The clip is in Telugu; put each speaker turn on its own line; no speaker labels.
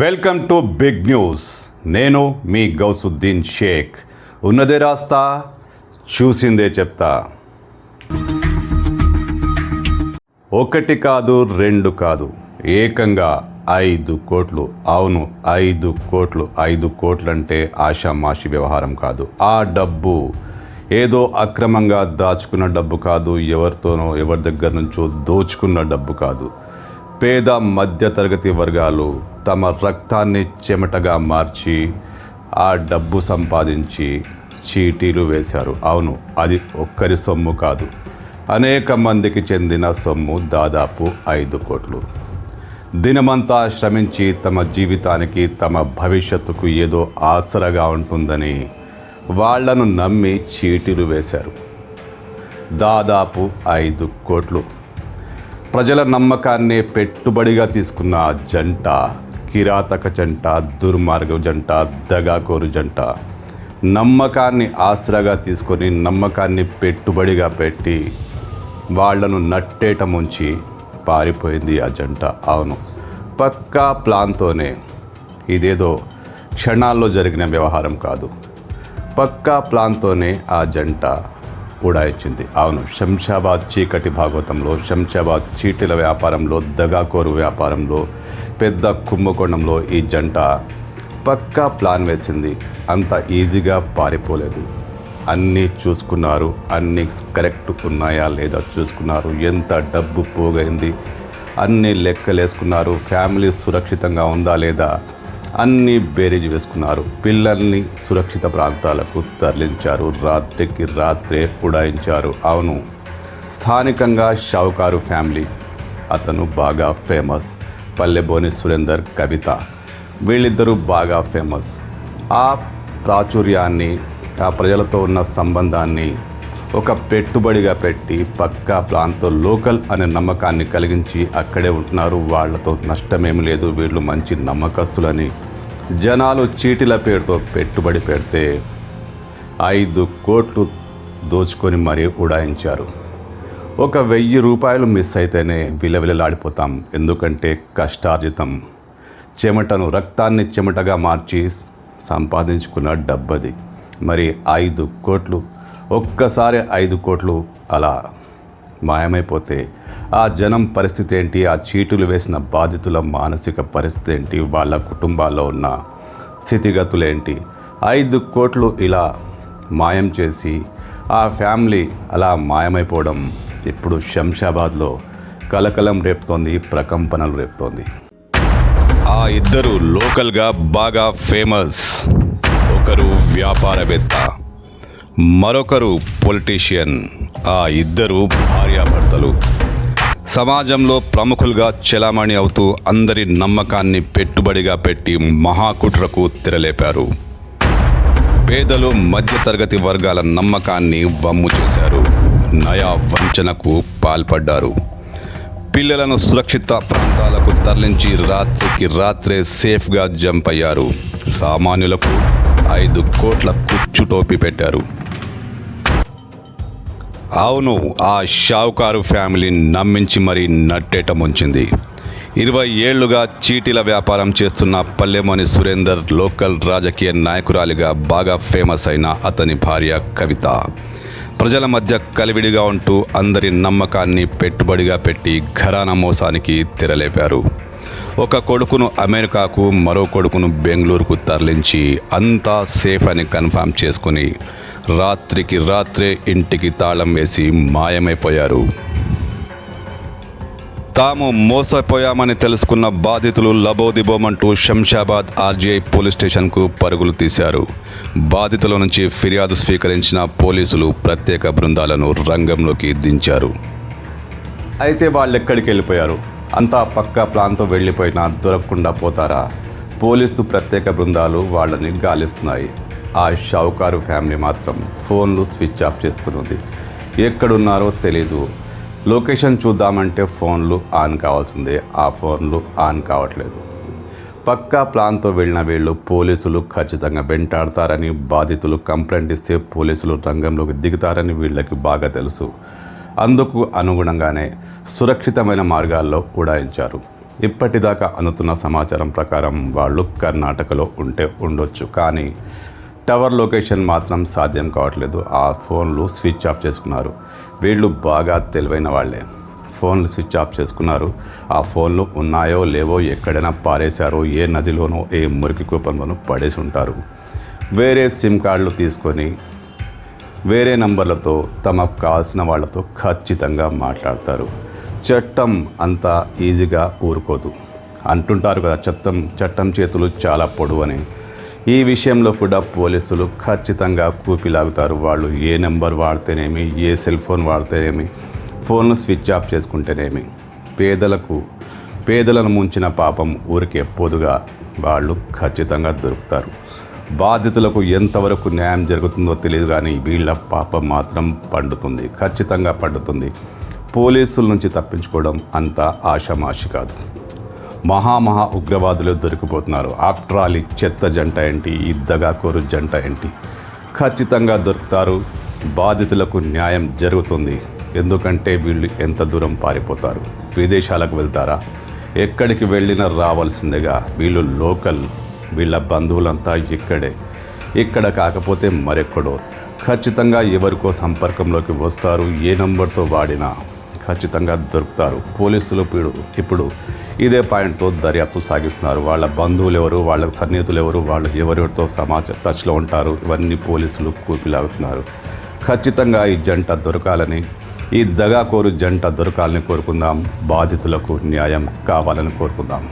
Welcome to big news. నేను మీ గౌసుద్దీన్ షేక్. ఉన్నదే రాస్తా చూసిందే చెప్తా. ఒకటి కాదు రెండు కాదు. ఏకంగా ఐదు కోట్లు. అవును ఐదు కోట్లు. ఐదు కోట్లు అంటే ఆషామాషి వ్యవహారం కాదు. ఆ డబ్బు ఏదో అక్రమంగా దాచుకున్న డబ్బు కాదు ఎవరితోనో ఎవరి దగ్గర నుంచో దోచుకున్న డబ్బు కాదు. పేద మధ్యతరగతి వర్గాలు తమ రక్తాన్ని చెమటగా మార్చి ఆ డబ్బు సంపాదించి చీటీలు వేశారు. అవును అది ఒక్కరి సొమ్ము కాదు. అనేక మందికి చెందిన సొమ్ము దాదాపు ఐదు కోట్లు. దినమంతా శ్రమించి తమ జీవితానికి తమ భవిష్యత్తుకు ఏదో ఆసరగా ఉంటుందని వాళ్ళను నమ్మి చీటీలు వేశారు. దాదాపు ఐదు కోట్లు. ప్రజల నమ్మకాన్ని పెట్టుబడిగా తీసుకున్న జంట కిరాతక జంట దుర్మార్గ జంట దగాకోరు జంట నమ్మకాన్ని ఆసరాగా తీసుకొని నమ్మకాన్ని పెట్టుబడిగా పెట్టి వాళ్ళను నట్టేట ముంచి పారిపోయింది ఆ జంట. అవును పక్కా ప్లాన్తోనే ఇదేదో క్షణాల్లో జరిగిన వ్యవహారం కాదు. పక్కా ప్లాన్తోనే ఆ జంట ఉడాయించింది అవును శంషాబాద్ చీకటి భాగవతంలో శంషాబాద్ చీటీల వ్యాపారంలో దగాకోరు వ్యాపారంలో పెద్ద కుంభకోణంలో ఈ జంట పక్కా ప్లాన్ వేసింది. అంత ఈజీగా పారిపోలేదు. అన్నీ చూసుకున్నారు. అన్నీ కరెక్ట్ ఉన్నాయా లేదా చూసుకున్నారు. ఎంత డబ్బు పోగైంది. అన్ని లెక్కలేసుకున్నారు. ఫ్యామిలీ సురక్షితంగా ఉందా లేదా అన్ని బేరీజ్ వేసుకున్నారు. పిల్లల్ని సురక్షిత ప్రాంతాలకు తరలించారు. రాత్రికి రాత్రే ఉడాయించారు అవును స్థానికంగా షావుకారు ఫ్యామిలీ. అతను బాగా ఫేమస్. పల్లెబోని సురేందర్ కవిత. వీళ్ళిద్దరూ బాగా ఫేమస్. ఆ ప్రాచుర్యాన్ని ఆ ప్రజలతో ఉన్న సంబంధాన్ని ఒక పెట్టుబడిగా పెట్టి పక్కా ప్లాన్తో లోకల్ అనే నమ్మకాన్ని కలిగించి అక్కడే ఉంటున్నారు. వాళ్ళతో నష్టమేమి లేదు. వీళ్ళు మంచి నమ్మకస్తులని జనాలు చీటీల పేరుతో పెట్టుబడి పెడితే ఐదు కోట్లు దోచుకొని మరీ ఉడాయించారు. ఒక వెయ్యి రూపాయలు మిస్ అయితేనే విలవిలలాడిపోతాం. ఎందుకంటే కష్టార్జితం. చెమటను రక్తాన్ని చెమటగా మార్చి సంపాదించుకున్న డబ్బది. మరి ఐదు కోట్లు ఒక్కసారి ఐదు కోట్లు అలా మాయమైపోతే ఆ జనం పరిస్థితి ఏంటి? ఆ చీటులు వేసిన బాధితుల మానసిక పరిస్థితి ఏంటి? వాళ్ళ కుటుంబాల్లో ఉన్న స్థితిగతులేంటి ఐదు కోట్లు ఇలా మాయం చేసి ఆ ఫ్యామిలీ అలా మాయమైపోవడం ఇప్పుడు శంషాబాద్లో కలకలం రేపుతోంది ప్రకంపనలు రేపుతోంది. ఆ ఇద్దరు లోకల్గా బాగా ఫేమస్. ఒకరు వ్యాపారవేత్త మరొకరు పొలిటీషియన్. ఆ ఇద్దరు భార్యాభర్తలు. సమాజంలో ప్రముఖులుగా చెలామణి అవుతూ అందరి నమ్మకాన్ని పెట్టుబడిగా పెట్టి మహాకుట్రకు తెరలేపారు. పేదలు మధ్యతరగతి వర్గాల నమ్మకాన్ని వమ్ము చేశారు. నయా వంచనకు పాల్పడ్డారు. పిల్లలను సురక్షిత ప్రాంతాలకు తరలించి రాత్రికి రాత్రే సేఫ్గా జంప్ అయ్యారు. సామాన్యులకు ఐదు కోట్ల కుచ్చు టోపీ పెట్టారు. అవును ఆ షావుకారు ఫ్యామిలీని నమ్మించి మరీ నట్టేట ముంచింది. ఇరవై ఏళ్ళుగా చీటీల వ్యాపారం చేస్తున్న పల్లెమని సురేందర్ లోకల్ రాజకీయ నాయకురాలిగా బాగా ఫేమస్ అయిన అతని భార్య కవిత. ప్రజల మధ్య కలివిడిగా ఉంటూ అందరి నమ్మకాన్ని పెట్టుబడిగా పెట్టి ఘరానా మోసానికి తెరలేపారు. ఒక కొడుకును అమెరికాకు మరో కొడుకును బెంగళూరుకు తరలించి అంతా సేఫ్ అని కన్ఫామ్ చేసుకుని రాత్రికి రాత్రే ఇంటికి తాళం వేసి మాయమైపోయారు. తాము మోసపోయామని తెలుసుకున్న బాధితులు లబోదిబోమంటూ శంషాబాద్ ఆర్జీఐ పోలీస్ స్టేషన్కు పరుగులు తీశారు. బాధితుల నుంచి ఫిర్యాదు స్వీకరించిన పోలీసులు ప్రత్యేక బృందాలను రంగంలోకి దించారు. అయితే వాళ్ళు ఎక్కడికి వెళ్ళిపోయారు? అంతా పక్క ప్రాంతం వెళ్ళిపోయినా దొరకకుండా పోతారా? పోలీసు ప్రత్యేక బృందాలు వాళ్ళని గాలిస్తున్నాయి. ఆ షావుకారు ఫ్యామిలీ మాత్రం ఫోన్లు స్విచ్ ఆఫ్ చేసుకుని ఉంది ఎక్కడున్నారో తెలీదు. లొకేషన్ చూద్దామంటే ఫోన్లు ఆన్ కావాల్సిందే. ఆ ఫోన్లు ఆన్ కావట్లేదు. పక్కా ప్లాన్తో వెళ్ళిన వీళ్ళు పోలీసులు ఖచ్చితంగా వెంటాడతారని బాధితులు కంప్లైంట్ ఇస్తే పోలీసులు రంగంలోకి దిగుతారని వీళ్ళకి బాగా తెలుసు. అందుకు అనుగుణంగానే సురక్షితమైన మార్గాల్లో ఉడాయించారు. ఇప్పటిదాకా అందుతున్న సమాచారం ప్రకారం వాళ్ళు కర్ణాటకలో ఉంటే ఉండొచ్చు. కానీ టవర్ లొకేషన్ మాత్రం సాధ్యం కావట్లేదు. ఆ ఫోన్లు స్విచ్ ఆఫ్ చేసుకున్నారు. వీళ్ళు బాగా తెలివైన వాళ్ళే. ఫోన్లు స్విచ్ ఆఫ్ చేసుకున్నారు. ఆ ఫోన్లు ఉన్నాయో లేవో ఎక్కడైనా పారేశారో ఏ నదిలోనో ఏ మురికి కూపంలోనో పడేసి ఉంటారు. వేరే సిమ్ కార్డులు తీసుకొని వేరే నంబర్లతో తమకు కావాల్సిన వాళ్ళతో ఖచ్చితంగా మాట్లాడతారు. చట్టం అంత ఈజీగా ఊరుకోదు. అంటుంటారు కదా చట్టం చట్టం చేతులు చాలా పొడవు అని ఈ విషయంలో కూడా పోలీసులు ఖచ్చితంగా కూపిలాగుతారు. వాళ్ళు ఏ నెంబర్ వాడితేనేమి ఏ సెల్ ఫోన్ వాడితేనేమి ఫోన్ను స్విచ్ ఆఫ్ చేసుకుంటేనేమి పేదలకు పేదలను ముంచిన పాపం ఊరికే పొదుగా వాళ్ళు ఖచ్చితంగా దొరుకుతారు. బాధితులకు ఎంతవరకు న్యాయం జరుగుతుందో తెలియదు కానీ వీళ్ళ పాపం మాత్రం పండుతుంది ఖచ్చితంగా పండుతుంది. పోలీసుల నుంచి తప్పించుకోవడం అంత ఆషామాషి కాదు. మహామహా ఉగ్రవాదులు దొరికిపోతున్నారు. ఆఫ్టర్ ఆల్ ఈ చెత్త జంట ఏంటి? ఈ దగాకోరు జంట ఏంటి? ఖచ్చితంగా దొరుకుతారు. బాధితులకు న్యాయం జరుగుతుంది. ఎందుకంటే వీళ్ళు ఎంత దూరం పారిపోతారు? విదేశాలకు వెళ్తారా? ఎక్కడికి వెళ్ళినా రావాల్సిందిగా. వీళ్ళు లోకల్. వీళ్ళ బంధువులంతా ఇక్కడే. ఇక్కడ కాకపోతే మరెక్కడో. ఖచ్చితంగా ఎవరికో సంపర్కంలోకి వస్తారు. ఏ నంబర్తో వాడినా ఖచ్చితంగా దొరుకుతారు. పోలీసులు ఇప్పుడు ఇప్పుడు ఇదే పాయింట్తో దర్యాప్తు సాగిస్తున్నారు. వాళ్ళ బంధువులు ఎవరు వాళ్ళ సన్నిహితులు ఎవరు వాళ్ళు ఎవరెవరితో సమాజ టచ్లో ఉంటారు ఇవన్నీ పోలీసులు కూపిలాగుతున్నారు ఖచ్చితంగా ఈ జంట దొరకాలని ఈ దగాకోరు జంట దొరకాలని కోరుకుందాం. బాధితులకు న్యాయం కావాలని కోరుకుందాం.